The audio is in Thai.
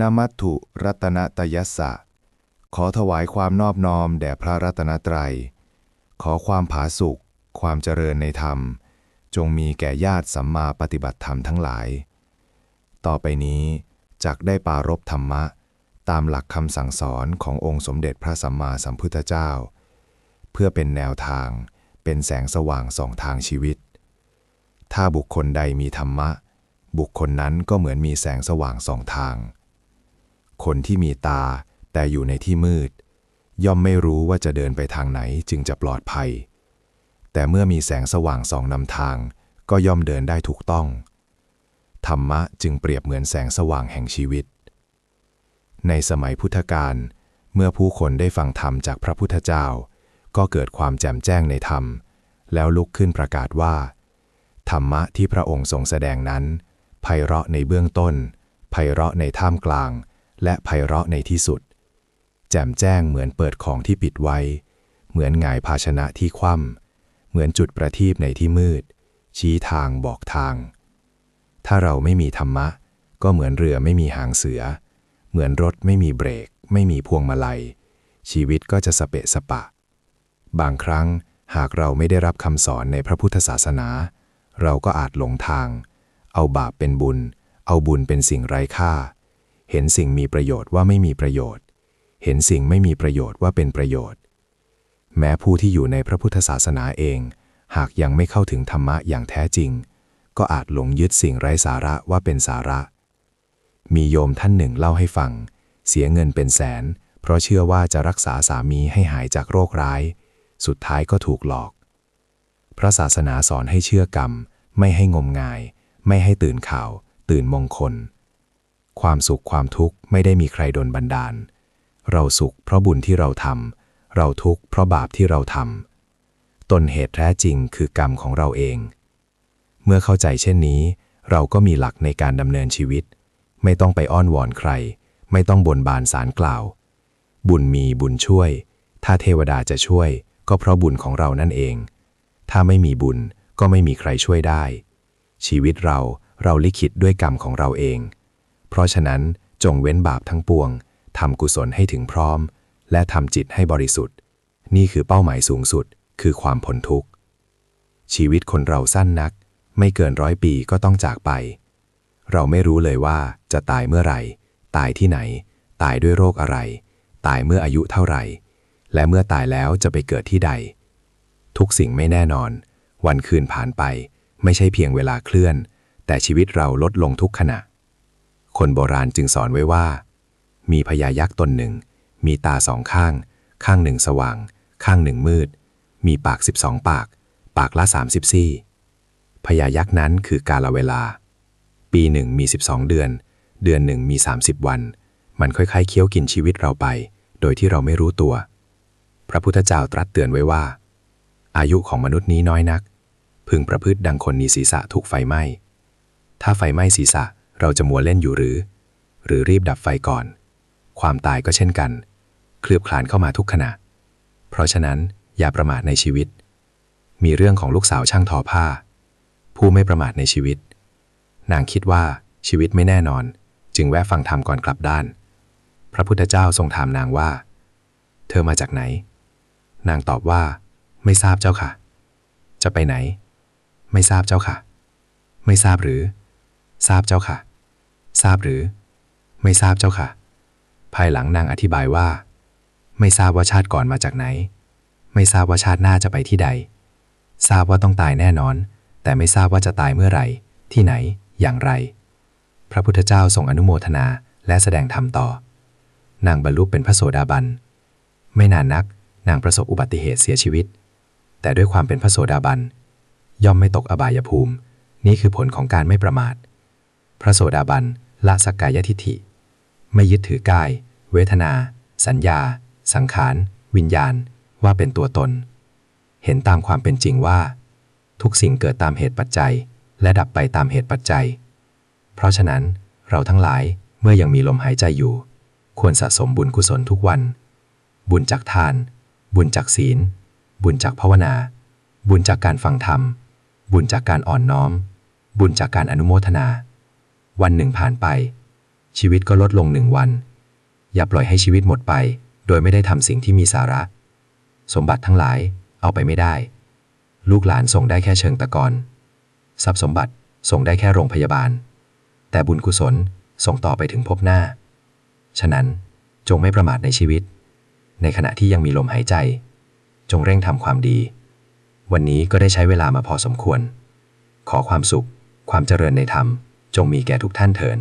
นมัตถุรัตนตยัสสะ ขอถวายความนอบน้อมแด่พระรัตนตรัย ขอความผาสุกความเจริญในธรรม จงมีแก่ญาติสัมมาปฏิบัติธรรมทั้งหลาย ต่อไปนี้จักได้ปารบธรรมะ ตามหลักคำสั่งสอนขององค์สมเด็จพระสัมมาสัมพุทธเจ้า เพื่อเป็นแนวทาง เป็นแสงสว่างส่องทางชีวิต ถ้าบุคคลใดมีธรรมะ บุคคลนั้นก็เหมือนมีแสงสว่างส่องทาง คนที่มีตา แต่อยู่ในที่มืด ย่อมไม่รู้ว่าจะเดินไปทางไหนจึงจะปลอดภัย แต่เมื่อมีแสงสว่างส่องนำทาง ก็ย่อมเดินได้ถูกต้อง ธรรมะจึงเปรียบเหมือนแสงสว่างแห่งชีวิต ในสมัยพุทธกาลเมื่อผู้คนได้ฟังธรรมจากพระพุทธเจ้า ก็เกิดความแจ่มแจ้งในธรรม แล้วลุกขึ้นประกาศว่า ธรรมะที่พระองค์ทรงแสดงนั้นไพเราะในเบื้องต้นไพเราะในท่ามกลาง และไพเราะในที่สุด แจ่มแจ้งเหมือนเปิดของที่ปิดไว้ เหมือนหงายภาชนะที่คว่ำเหมือนจุดประทีปในที่มืด ชี้ทางบอกทาง ถ้าเราไม่มีธรรมะ ก็เหมือนเรือไม่มีหางเสือ เหมือนรถไม่มีเบรก ไม่มีพวงมาลัย ชีวิตก็จะสเปะสปะ บางครั้งหากเราไม่ได้รับคำสอนในพระพุทธศาสนา เราก็อาจหลงทาง เอาบาปเป็นบุญ เอาบุญเป็นสิ่งไร้ค่า เห็นสิ่งมีประโยชน์ว่าไม่มีประโยชน์ เห็นสิ่งไม่มีประโยชน์ว่าเป็นประโยชน์ แม้ผู้ที่อยู่ในพระพุทธศาสนาเอง หากยังไม่เข้าถึงธรรมะอย่างแท้จริง ก็อาจหลงยึดสิ่งไร้สาระว่าเป็นสาระ มีโยมท่านหนึ่งเล่าให้ฟัง เสียเงินเป็นแสน เพราะเชื่อว่าจะรักษาสามีให้หายจากโรคร้าย สุดท้ายก็ถูกหลอก พระศาสนาสอนให้เชื่อกรรม ไม่ให้งมงาย ไม่ให้ตื่นข่าว ตื่นมงคล ความสุขความทุกข์ไม่ได้มีใครดนบันดาล เราสุขเพราะบุญที่เราทำ เราทุกข์เพราะบาปที่เราทำ ต้นเหตุแท้จริงคือกรรมของเราเอง เมื่อเข้าใจเช่นนี้ เราก็มีหลักในการดำเนินชีวิต ไม่ต้องไปอ้อนวอนใคร ไม่ต้องบนบานสารกล่าว บุญมีบุญช่วย ถ้าเทวดาจะช่วย ก็เพราะบุญของเรานั่นเอง ถ้าไม่มีบุญก็ไม่มีใครช่วยได้ ชีวิตเราเราลิขิตด้วยกรรมของเราเอง เพราะฉะนั้นจงเว้นบาปทั้งปวงทำกุศลให้ถึงพร้อม และทำจิตให้บริสุทธิ์ นี่คือเป้าหมายสูงสุด คือความพ้นทุกข์ ชีวิตคนเราสั้นนัก ไม่เกินร้อยปีก็ต้องจากไป เราไม่รู้เลยว่าจะตายเมื่อไหร่ ตายที่ไหน ตายด้วยโรคอะไร ตายเมื่ออายุเท่าไหร่ และเมื่อตายแล้วจะไปเกิดที่ใด ทุกสิ่งไม่แน่นอน วันคืนผ่านไป ไม่ใช่เพียงเวลาเคลื่อน แต่ชีวิตเราลดลงทุกขณะ คนโบราณจึงสอนไว้ว่า มีพญายักษ์ตนหนึ่ง มีตาสองข้าง ข้างหนึ่งสว่าง ข้างหนึ่งมืด มีปาก 12 ปาก ปากละ30ซี่พญายักษ์นั้นคือกาลเวลา ปีหนึ่งมี 12 เดือน เดือนหนึ่งมี 30 วัน มันค่อยๆ เคี้ยวกินชีวิตเราไป โดยที่เราไม่รู้ตัว พระพุทธเจ้าตรัสเตือนไว้ว่า อายุของมนุษย์นี้น้อยนัก พึงประพฤติดังคนมีศีรษะถูกไฟไหม้ ถ้าไฟไหม้ศีรษะ เราจะมัวเล่นอยู่หรือ หรือรีบดับไฟก่อน ความตายก็เช่นกัน เคลือบคลานเข้ามาทุกขณะ เพราะฉะนั้นอย่าประมาทในชีวิต มีเรื่องของลูกสาวช่างทอผ้า ผู้ไม่ประมาทในชีวิต นางคิดว่าชีวิตไม่แน่นอน จึงแวะฟังธรรมก่อนกลับด้าน พระพุทธเจ้าทรงถามนางว่า เธอมาจากไหน นางตอบว่า ไม่ทราบเจ้าค่ะ จะไปไหน ไม่ทราบเจ้าค่ะ ไม่ทราบหรือ ทราบเจ้าค่ะ ทราบหรือ ไม่ทราบเจ้าค่ะ ภายหลังนางอธิบายว่า ไม่ทราบว่าชาติก่อนมาจากไหน ไม่ทราบว่าชาติหน้าจะไปที่ใด ทราบว่าต้องตายแน่นอน แต่ไม่ทราบว่าจะตายเมื่อไหร่ ที่ไหน อย่างไร พระพุทธเจ้าทรงอนุโมทนาและแสดงธรรมต่อ นางบรรลุเป็นพระโสดาบัน ไม่นานนักนางประสบอุบัติเหตุเสียชีวิต แต่ด้วยความเป็นพระโสดาบัน ย่อมไม่ตกอบายภูมิ นี่คือผลของการไม่ประมาท พระโสดาบัน ละสักกายทิฏฐิ ไม่ยึดถือกาย เวทนา สัญญา สังขาร วิญญาณ ว่าเป็นตัวตน เห็นตามความเป็นจริงว่า ทุกสิ่งเกิดตามเหตุปัจจัย และดับไปตามเหตุปัจจัย เพราะฉะนั้นเราทั้งหลายเมื่อยังมีลมหายใจอยู่ ควรสะสมบุญกุศลทุกวัน บุญจากทาน บุญจากศีล บุญจากภาวนา บุญจากการฟังธรรม บุญจากการอ่อนน้อม บุญจากการอนุโมทนา วันหนึ่งผ่านไป ชีวิตก็ลดลงหนึ่งวัน อย่าปล่อยให้ชีวิตหมดไป โดยไม่ได้ทำสิ่งที่มีสาระ สมบัติทั้งหลายเอาไปไม่ได้ ลูกหลานส่งได้แค่เชิงตะกอนทรัพย์สมบัติส่งได้แค่โรงพยาบาล แต่บุญกุศลส่งต่อไปถึงภพหน้า ฉะนั้นจงไม่ประมาทในชีวิต ในขณะที่ยังมีลมหายใจ จงเร่งทำความดี วันนี้ก็ได้ใช้เวลามาพอสมควร ขอความสุข ความเจริญในธรรม จงมีแก่ทุกท่านเถิด